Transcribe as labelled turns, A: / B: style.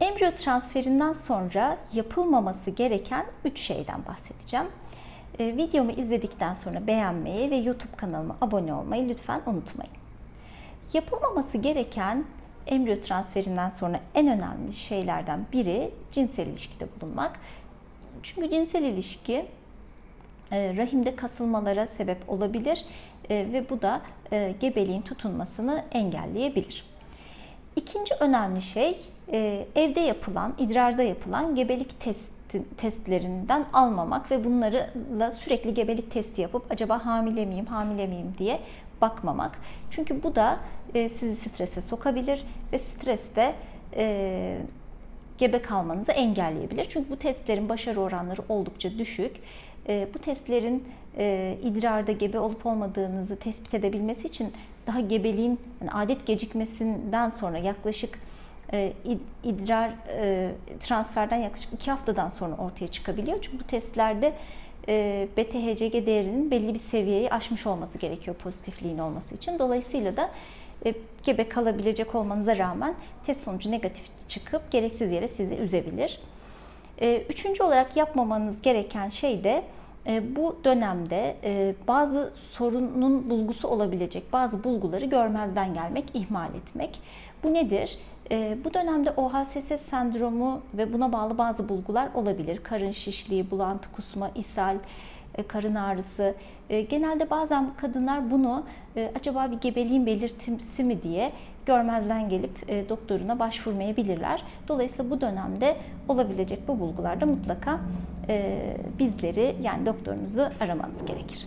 A: Embriyo transferinden sonra yapılmaması gereken 3 şeyden bahsedeceğim. Ee, videomu izledikten sonra beğenmeyi ve YouTube kanalıma abone olmayı lütfen unutmayın. Yapılmaması gereken embriyo transferinden sonra en önemli şeylerden biri cinsel ilişkide bulunmak. Çünkü cinsel ilişki e, rahimde kasılmalara sebep olabilir e, ve bu da e, gebeliğin tutunmasını engelleyebilir. İkinci önemli şey e, evde yapılan, idrarda yapılan gebelik testi, testlerinden almamak ve bunlarla sürekli gebelik testi yapıp acaba hamile miyim, hamile miyim diye bakmamak. Çünkü bu da e, sizi strese sokabilir ve streste e, gebe kalmanızı engelleyebilir. Çünkü bu testlerin başarı oranları oldukça düşük. Bu testlerin e, idrarda gebe olup olmadığınızı tespit edebilmesi için daha gebeliğin yani adet gecikmesinden sonra yaklaşık e, id- idrar e, transferden yaklaşık iki haftadan sonra ortaya çıkabiliyor. Çünkü bu testlerde e, BTHCG değerinin belli bir seviyeyi aşmış olması gerekiyor pozitifliğin olması için. Dolayısıyla da e, gebe kalabilecek olmanıza rağmen test sonucu negatif çıkıp gereksiz yere sizi üzebilir. E, Üçüncü olarak yapmamanız gereken şey de bu dönemde e, bazı sorunun bulgusu olabilecek bazı bulguları görmezden gelmek, ihmal etmek. Bu nedir? E, Bu dönemde OHSS sendromu ve buna bağlı bazı bulgular olabilir. Karın şişliği, bulantı, kusma, ishal, e, karın ağrısı. E, Genelde bazen kadınlar bunu e, acaba bir gebeliğin belirtisi mi diye görmezden gelip e, doktoruna başvurmayabilirler. Dolayısıyla bu dönemde olabilecek bu bulgularda mutlaka e, bizleri yani doktorunuzu aramanız gerekir.